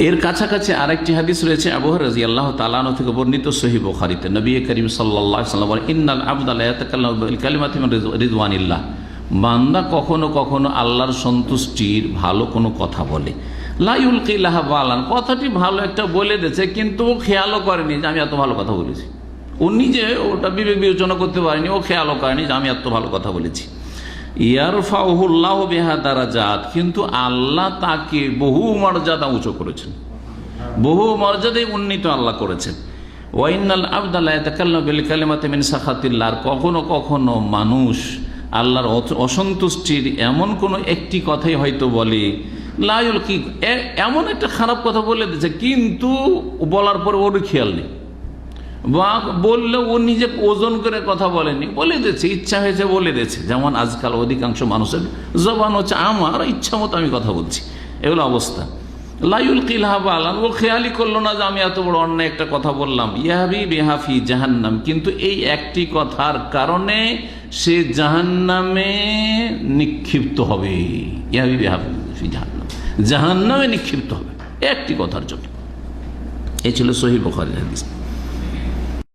এর কাছাকাছি আরেকটি হাদিস রয়েছে আবহাওয়া রাজি আল্লাহ তালানো থেকে বর্ণিত সহি বোখারিতে। নবী করিম সাল্লাহ ইন্নাল বান্দা কখনো কখনো আল্লাহর সন্তুষ্টির ভালো কোনো কথা বলে। লাইউল কিলাহা বালান। কথাটি ভালো একটা বলে দিয়েছে, কিন্তু ও খেয়ালও করেনি যে আমি এত ভালো কথা বলেছি। ও নিজে ওটা বিবেক বিবেচনা করতে পারেনি, ও খেয়ালও করেনি যে আমি এত ভালো কথা বলেছি। কিন্তু আল্লাহ তাকে বহু মর্যাদা উঁচু করেছেন। বহু মর্যাদায় উন্নীত আল্লাহ করেছেন। ওয়াইনাল আবদাল্লাহ কখনো কখনো মানুষ আল্লাহর অসন্তুষ্টির এমন কোনো একটি কথাই হয়তো বলে লায়ুল কি এমন একটা খারাপ কথা বলে দিচ্ছে কিন্তু বলার পরে ওর খেয়াল নেই। বা বললে ও নিজে ওজন করে কথা বলেনি। বলে দিয়েছে, ইচ্ছা হয়েছে বলে দিয়েছে। যেমন আজকাল অধিকাংশ মানুষের জবান হচ্ছে আমার, ইচ্ছা মতো আমি কথা বলছি। এগুলো অবস্থা। লাইউল কিলহাবা আলান ও খেয়ালি করল না যে আমি এত বড় অন্যায় একটা কথা বললাম। ইয়াহাবি বেহাফি জাহান্নাম। কিন্তু এই একটি কথার কারণে সে জাহান্নামে নিক্ষিপ্ত হবে। ইয়াহাবি বেহাফি জাহান্নাম। জাহান্নামে নিক্ষিপ্ত হবে। একটি কথার জন্য। এই ছিল সহি বখারি হাদিস।